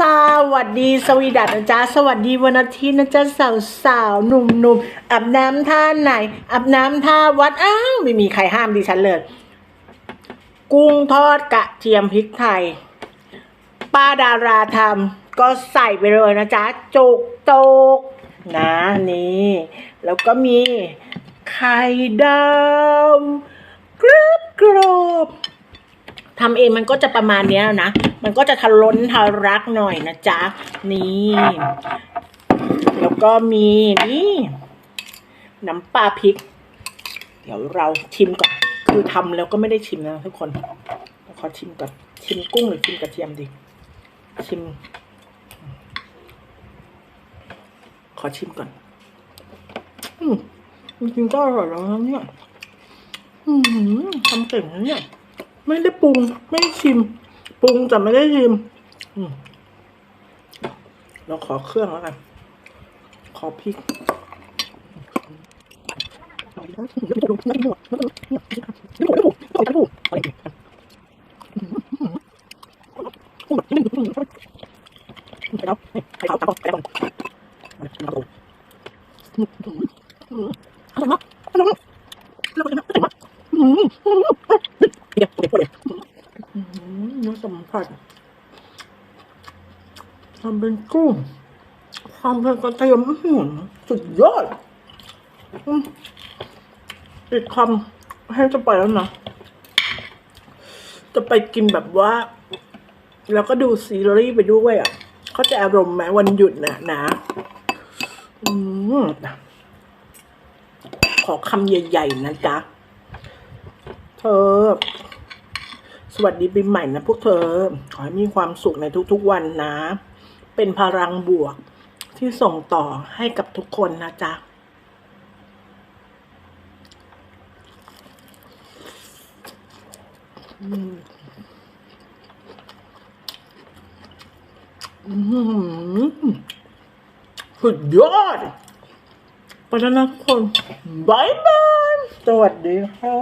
สวัสดีสวีดัตนะจ๊ะสวัสดีวันอาทิตย์นะจ๊ะสาวสาวหนุ่มหนุ่มอาบน้ำท่าไหนอาบน้ำท่าวัดอ้าวไม่มีใครห้ามดิฉันเลย กุ้งทอดกระเทียมพริกไทยป้าดาราทำก็ใส่ไปเลยนะจ๊ะจุกโตกนะนี่แล้วก็มีไข่ดาวกรึบกรอบ ทำเองมันก็จะประมาณนี้นะ มันก็จะทะล้นทะรักหน่อยนะจ๊ะ นี่ แล้วก็มีนี่น้ำปลาพริก เดี๋ยวเราชิมก่อน คือทำแล้วก็ไม่ได้ชิมนะทุกคนขอชิมก่อน ชิมกุ้งหรือชิมกระเทียมดี ชิม ขอชิมก่อน อืมจริงๆก็อร่อยแล้วนะเนี่ย อืมทำเก่งนะเนี่ย ไม่ได้ปรุง ไม่ได้ชิม ปรุงแต่ไม่ได้ชิมเราขอเครื่องแล้วกัน ขอพริกเดี๋ยวเดี๋ยวเดี๋ยวเนื้อ สัมผัสทำเป็นกุ้งทำเป็นกระเทียมสุดยอดอีกคำให้จะไปแล้วนะ จะไปกินแบบว่า แล้วก็ดูซีรีส์ไปด้วยอะเขาจะอารมณ์ไหมวันหยุดนะนะขอคำใหญ่ ๆ นะจ๊ะ เธอ สวัสดีปีใหม่นะพวกเธอ ขอให้มีความสุขในทุกๆวันนะ เป็นพลังบวกที่ส่งต่อให้กับทุกคนนะจ๊ะ อืม อืมสุดยอดไปแล้วนะทุกคนบายบาย สวัสดีค่ะ